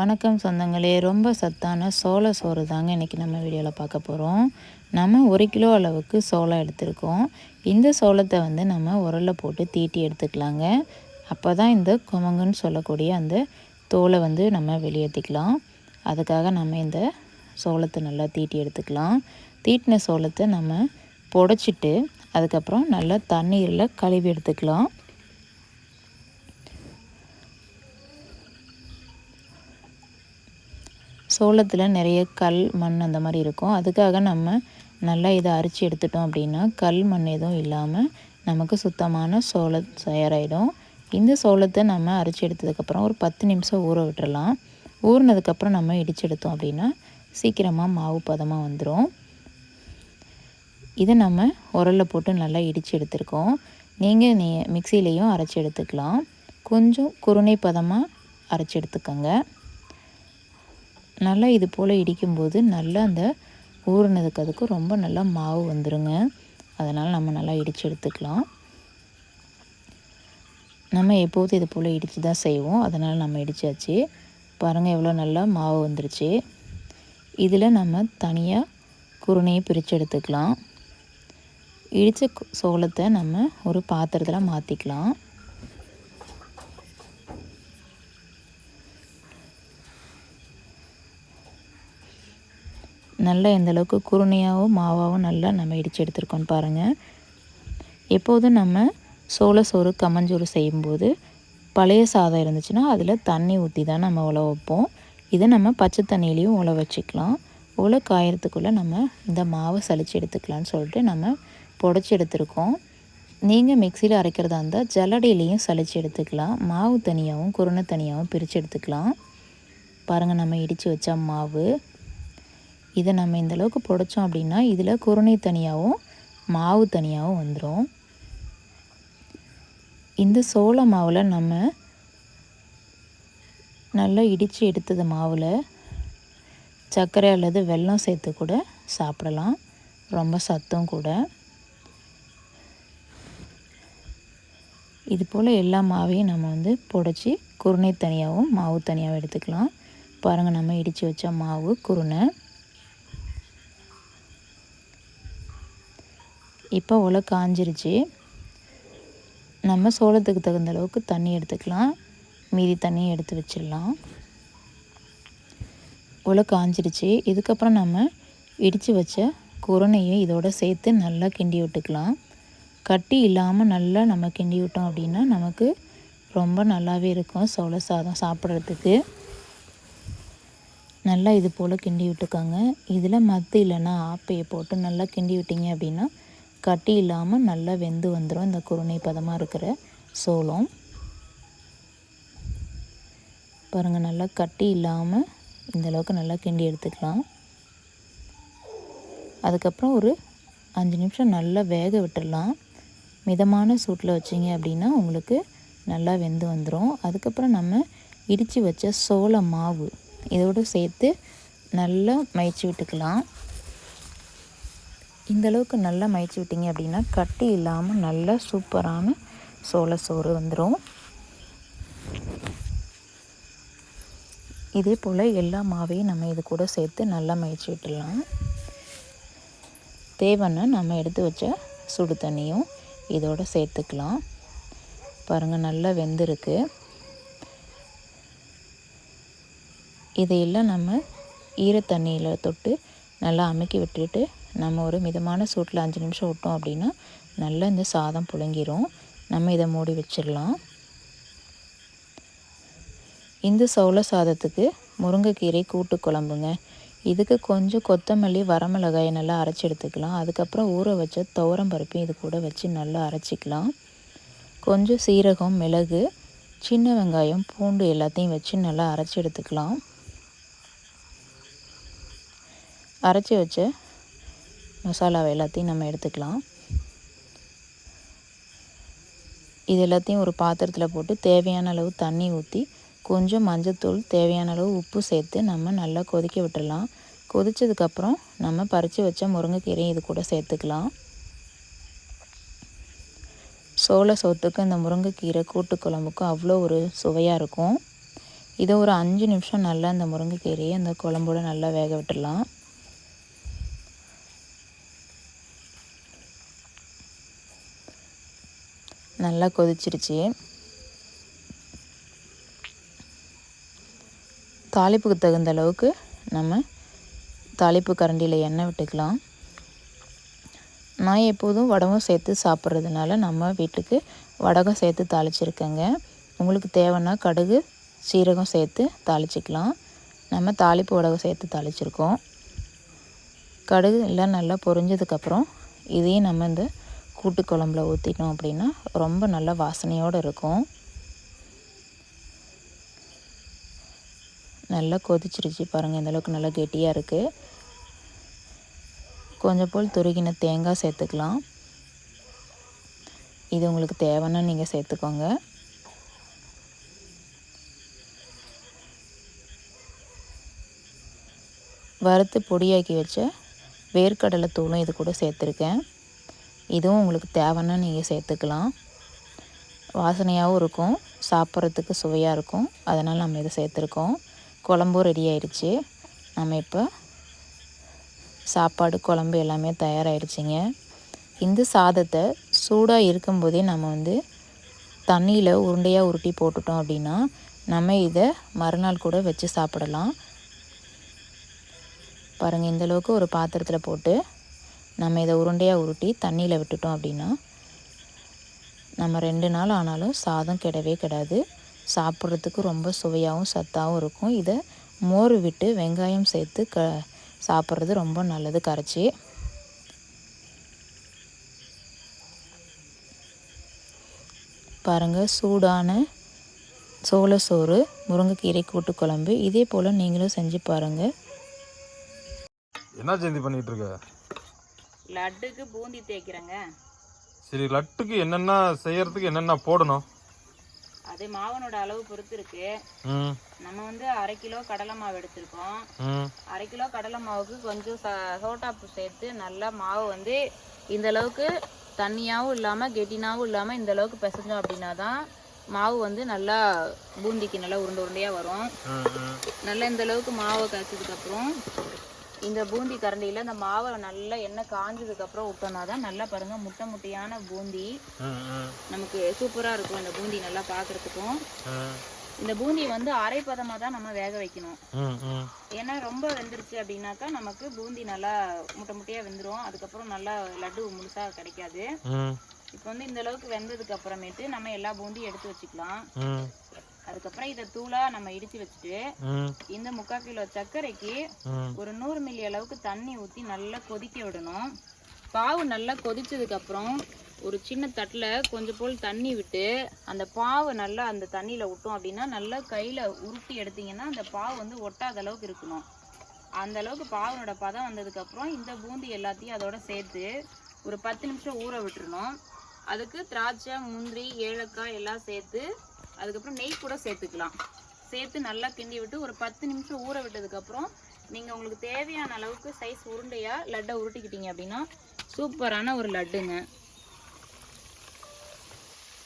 வணக்கம் சொந்தங்களே. ரொம்ப சத்தான சோள சோறு தாங்க இன்றைக்கி நம்ம வீடியோவில் பார்க்க போகிறோம் நம்ம ஒரு கிலோ அளவுக்கு சோளம் எடுத்திருக்கோம். இந்த சோளத்தை வந்து நம்ம உரலில் போட்டு தீட்டி எடுத்துக்கலாங்க. அப்போ தான் இந்த குமங்குன்னு சொல்லக்கூடிய அந்த தோலை வந்து நம்ம வெளியேற்றிக்கலாம் அதுக்காக நம்ம இந்த சோளத்தை நல்லா தீட்டி எடுத்துக்கலாம். தீட்டின சோளத்தை நம்ம புடச்சிட்டு அதுக்கப்புறம் நல்லா தண்ணீரில் கழுவி எடுத்துக்கலாம். சோளத்தில் நிறைய கல் மண் அந்த மாதிரி இருக்கும். அதுக்காக நம்ம நல்லா இதை அரிச்சு எடுத்துட்டோம் அப்படின்னா கல் மண் எதுவும் இல்லாமல் நமக்கு சுத்தமான சோளம் தயாராகிடும் இந்த சோளத்தை நம்ம அரிச்சு எடுத்ததுக்கப்புறம் ஒரு பத்து நிமிஷம் ஊற விட்டுறலாம். ஊறினதுக்கப்புறம் நம்ம இடித்து எடுத்தோம் அப்படின்னா சீக்கிரமாக மாவு பதமாக வந்துடும் இதை நம்ம உரலில் போட்டு நல்லா இடித்து எடுத்துருக்கோம். நீங்கள் நீ மிக்சிலையும் அரைச்சி எடுத்துக்கலாம். கொஞ்சம் குருணை பதமாக அரைச்சி எடுத்துக்கோங்க. நல்லா இது போல் இடிக்கும்போது நல்லா அந்த ஊறினதுக்கு அதுக்கு ரொம்ப நல்லா மாவு வந்துடுங்க அதனால் நம்ம நல்லா இடித்து எடுத்துக்கலாம். நம்ம எப்போதும் இது போல் இடித்து தான் செய்வோம். அதனால் நம்ம இடித்தாச்சு பாருங்கள் எவ்வளோ நல்லா மாவு வந்துருச்சு. இதில் நம்ம தனியாக குருணையை பிரித்து எடுத்துக்கலாம். இடித்த சோளத்தை நம்ம ஒரு பாத்திரத்தில் மாற்றிக்கலாம் நல்லா எந்தளவுக்கு குருணையாகவும் மாவாகவும் நல்லா நம்ம இடித்து எடுத்துருக்கோம் பாருங்கள் எப்போதும் நம்ம சோள சோறு கம்மஞ்சோறு செய்யும்போது பழைய சாதம் இருந்துச்சுன்னா அதில் தண்ணி ஊற்றி தான் நம்ம உழ வைப்போம். இதை நம்ம பச்சை தண்ணியிலையும் உழ வச்சுக்கலாம். உழ காயறதுக்குள்ளே நம்ம இந்த மாவை சளிச்சு எடுத்துக்கலான்னு சொல்லிட்டு நம்ம புடச்சி எடுத்துருக்கோம். நீங்கள் மிக்சியில் அரைக்கிறதா இருந்தால் ஜல்லடையிலையும் சளிச்சு எடுத்துக்கலாம். மாவு தனியாகவும் குருணை தனியாகவும் பிரித்து எடுத்துக்கலாம். பாருங்கள் நம்ம இடித்து வச்ச மாவு. இதை நம்ம இந்தளவுக்கு புடைச்சோம் அப்படின்னா இதில் குருணை தனியாகவும் மாவு தனியாகவும் வந்துடும் இந்த சோள மாவில் நம்ம நல்லா இடித்து எடுத்தது மாவில் சர்க்கரை அல்லது வெல்லம் சேர்த்து கூட சாப்பிடலாம். ரொம்ப சத்தும் கூட. இது போல் எல்லா மாவையும் நம்ம வந்து புடச்சி குருணை தனியாகவும் மாவு தனியாகவும் எடுத்துக்கலாம். பாருங்கள் நம்ம இடித்து வச்ச மாவு குருணை. இப்போ உலை காஞ்சிருச்சு. நம்ம சோளத்துக்கு தகுந்த அளவுக்கு தண்ணி எடுத்துக்கலாம். மீதி தண்ணியை எடுத்து வச்சிடலாம். உலை காஞ்சிருச்சு. இதுக்கப்புறம் நம்ம இடித்து வச்ச குரணையை இதோடு சேர்த்து நல்லா கிண்டி விட்டுக்கலாம். கட்டி இல்லாமல் நல்லா நம்ம கிண்டி விட்டோம் அப்படின்னா நமக்கு ரொம்ப நல்லாவே இருக்கும் சோள சாதம் சாப்பிட்றதுக்கு. நல்லா இது போல் கிண்டி விட்டுக்கோங்க. இதில் மத்து இல்லைன்னா ஆப்பையை போட்டு நல்லா கிண்டி விட்டிங்க அப்படின்னா கட்டி இல்லாமல் நல்லா வெந்து வந்துடும் இந்த குருணை பதமாக இருக்கிற சோளம். பாருங்கள் நல்லா கட்டி இல்லாமல் இந்தளவுக்கு நல்லா கிண்டி எடுத்துக்கலாம். அதுக்கப்புறம் ஒரு அஞ்சு நிமிஷம் நல்லா வேக விட்டுடலாம் மிதமான சூட்டில் வச்சிங்க அப்படின்னா உங்களுக்கு நல்லா வெந்து வந்துடும் அதுக்கப்புறம் நம்ம இடித்து வச்ச சோள மாவு இதோடு சேர்த்து நல்லா மயிச்சு விட்டுக்கலாம். இந்தளவுக்கு நல்லா மயிச்சு விட்டிங்க அப்படின்னா கட்டி இல்லாமல் நல்லா சூப்பரான சோள சோறு வந்துடும் இதே போல் எல்லா மாவையும் நம்ம இது கூட சேர்த்து நல்லா மயிச்சு விட்டுடலாம். தேவைன்னு நம்ம எடுத்து வச்ச சுடு தண்ணியும் இதோடு சேர்த்துக்கலாம். பாருங்கள் நல்லா வெந்திருக்கு. இதையெல்லாம் நம்ம ஈரத்தண்ணியில் தொட்டு நல்லா அமுக்கி விட்டுட்டு நம்ம ஒரு மிதமான சூட்டில் அஞ்சு நிமிஷம் விட்டோம் அப்படின்னா நல்லா இந்த சாதம் புழுங்கிரும். நம்ம இதை மூடி வச்சிடலாம். இந்த சவுள சாதத்துக்கு முருங்கைக்கீரை கூட்டு குழம்புங்க. இதுக்கு கொஞ்சம் கொத்தமல்லி வரமிளகாயை நல்லா அரைச்சி எடுத்துக்கலாம். அதுக்கப்புறம் ஊற வச்ச துவரம் பருப்பையும் இது கூட வச்சு நல்லா அரைச்சிக்கலாம். கொஞ்சம் சீரகம் மிளகு சின்ன வெங்காயம் பூண்டு எல்லாத்தையும் வச்சு நல்லா அரைச்சி எடுத்துக்கலாம். அரைச்சி வச்ச மசாலாவை எல்லாத்தையும் நம்ம எடுத்துக்கலாம். இது எல்லாத்தையும் ஒரு பாத்திரத்தில் போட்டு தேவையான அளவு தண்ணி ஊற்றி கொஞ்சம் மஞ்சத்தூள் தேவையான அளவு உப்பு சேர்த்து நம்ம நல்லா கொதிக்க விட்டுடலாம் கொதித்ததுக்கப்புறம் நம்ம பறித்து வச்ச முருங்கைக்கீரையும் இது கூட சேர்த்துக்கலாம். சோள சோத்துக்கு இந்த முருங்கைக்கீரை கூட்டு குழம்புக்கும் அவ்வளோ ஒரு சுவையாக இருக்கும். இதை ஒரு அஞ்சு நிமிஷம் நல்லா இந்த முருங்கைக்கீரையை அந்த குழம்போடு நல்லா வேக விட்டுடலாம். நல்லா கொதிச்சிருச்சு. தாளிப்புக்கு தகுந்த அளவுக்கு நம்ம தாளிப்பு கரண்டியில் எண்ணெய் விட்டுக்கலாம். நான் எப்போதும் வடகம் சேர்த்து சாப்பிட்றதுனால நம்ம வீட்டுக்கு வடகம் சேர்த்து தாளிச்சிருக்கேங்க. உங்களுக்கு தேவைன்னா கடுகு சீரகம் சேர்த்து தாளிச்சிக்கலாம். நம்ம தாளிப்பு வடகம் சேர்த்து தாளிச்சிருக்கோம். கடுகு எல்லாம் நல்லா பொரிஞ்சதுக்கப்புறம் இதையும் நம்ம இந்த கூட்டு குழம்புல ஊற்றிட்டோம் அப்படின்னா ரொம்ப நல்ல வாசனையோடு இருக்கும். நல்லா கொதிச்சிருச்சு பாருங்கள் இந்தளவுக்கு நல்லா கெட்டியாக இருக்குது கொஞ்சம் போல் துருகின தேங்காய் சேர்த்துக்கலாம். இது உங்களுக்கு தேவைன்னா நீங்கள் சேர்த்துக்கோங்க. வறுத்து பொடியாக்கி வச்ச வேர்க்கடலை தூளும் இது கூட சேர்த்துருக்கேன். இதுவும் உங்களுக்கு தேவைன்னா நீங்கள் சேர்த்துக்கலாம். வாசனையாகவும் இருக்கும். சாப்பிட்றதுக்கு சுவையாக இருக்கும். அதனால் நம்ம இதை சேர்த்துருக்கோம். குழம்பும் ரெடி ஆயிடுச்சு. நம்ம இப்போ சாப்பாடு குழம்பு எல்லாமே தயாராகிடுச்சிங்க இந்த சாதத்தை சூடாக இருக்கும்போதே நம்ம வந்து தண்ணியில் உருண்டையாக உருட்டி போட்டுட்டோம் அப்படின்னா நம்ம இதை மறுநாள் கூட வச்சு சாப்பிடலாம். பாருங்கள் இந்தளவுக்கு ஒரு பாத்திரத்தில் போட்டு நம்ம இதை உருண்டையாக உருட்டி தண்ணியில் விட்டுட்டோம் அப்படின்னா நம்ம ரெண்டு நாள் ஆனாலும் சாதம் கிடவே கிடாது. சாப்பிட்றதுக்கு ரொம்ப சுவையாகவும் சத்தாகவும் இருக்கும். இதை மோர் விட்டு வெங்காயம் சேர்த்து க சாப்பிட்றது ரொம்ப நல்லது கரைச்சி. பாருங்கள் சூடான சோள சோறு முருங்கைக்கீரை கூட்டு குழம்பு இதே போல் நீங்களும் செஞ்சு பாருங்கள் என்ன ஜெயந்தி பண்ணிகிட்ருக்க லட்டுக்கு பூந்தி தேய்க்கிறேங்க. சரி லட்டுக்கு என்னென்ன செய்யறதுக்கு என்னென்ன போடணும்? அது மாவனோட அளவு பொறுத்து இருக்கு. நம்ம வந்து அரை கிலோ கடலை மாவு எடுத்திருக்கோம். அரை கிலோ கடலை மாவுக்கு கொஞ்சம் சோட்டாப்பு சேர்த்து நல்லா மாவு வந்து இந்த அளவுக்கு தண்ணியாகவும் இல்லாமல் கெட்டினாவும் இல்லாமல் இந்த அளவுக்கு பிசைஞ்சோம் அப்படின்னா தான் மாவு வந்து நல்லா பூந்திக்கு நல்லா உருண்டை உருண்டையாக வரும். நல்லா இந்த அளவுக்கு மாவை காய்ச்சதுக்கப்புறம் இந்த பூந்தி கரண்டியில் இந்த மாவை நல்லா எண்ணெய் காஞ்சதுக்கப்புறம் விட்டோம்னா தான் நல்லா பாருங்கள் முட்டை முட்டையான பூந்தி. நமக்கு சூப்பராக இருக்கும் இந்த பூந்தி நல்லா பார்க்குறதுக்கும் ம் இந்த பூந்தி வந்து அரைப்பதமாக தான் நம்ம வேக வைக்கணும். ஏன்னா ரொம்ப வெந்துருச்சு அப்படின்னாக்கா நமக்கு பூந்தி நல்லா முட்டை முட்டையாக வெந்துடும் அதுக்கப்புறம் நல்லா லட்டு முழுசாக கிடைக்காது. இப்போ வந்து இந்த அளவுக்கு வெந்ததுக்கு அப்புறமேட்டு நம்ம எல்லா பூந்தியும் எடுத்து வச்சுக்கலாம். அதுக்கப்புறம் இதை தூளாக நம்ம இடித்து வச்சுட்டு இந்த முக்கால் கிலோ சர்க்கரைக்கு ஒரு நூறு மில்லி அளவுக்கு தண்ணி ஊற்றி நல்லா கொதிக்க விடணும். பாவு நல்லா கொதிச்சதுக்கு அப்புறம் ஒரு சின்ன தட்டில் கொஞ்சம் போல் தண்ணி விட்டு அந்த பாவு நல்லா அந்த தண்ணியில் விட்டோம் அப்படின்னா நல்லா கையில் உருட்டி எடுத்தீங்கன்னா அந்த பாவு வந்து ஒட்டாத அளவுக்கு இருக்கணும். அந்த அளவுக்கு பாவனோட பதம் வந்ததுக்கப்புறம் இந்த பூந்தி எல்லாத்தையும் அதோட சேர்த்து ஒரு பத்து நிமிஷம் ஊற விட்டுறணும். அதுக்கு திராட்சை முந்திரி ஏலக்காய் எல்லாம் சேர்த்து அதுக்கப்புறம் நெய் கூட சேர்த்துக்கலாம். சேர்த்து நல்லா கிண்டி விட்டு ஒரு பத்து நிமிஷம் ஊற விட்டதுக்கப்புறம் நீங்கள் உங்களுக்கு தேவையான அளவுக்கு சைஸ் உருண்டையாக லட்டை உருட்டிக்கிட்டீங்க அப்படின்னா சூப்பரான ஒரு லட்டுங்க.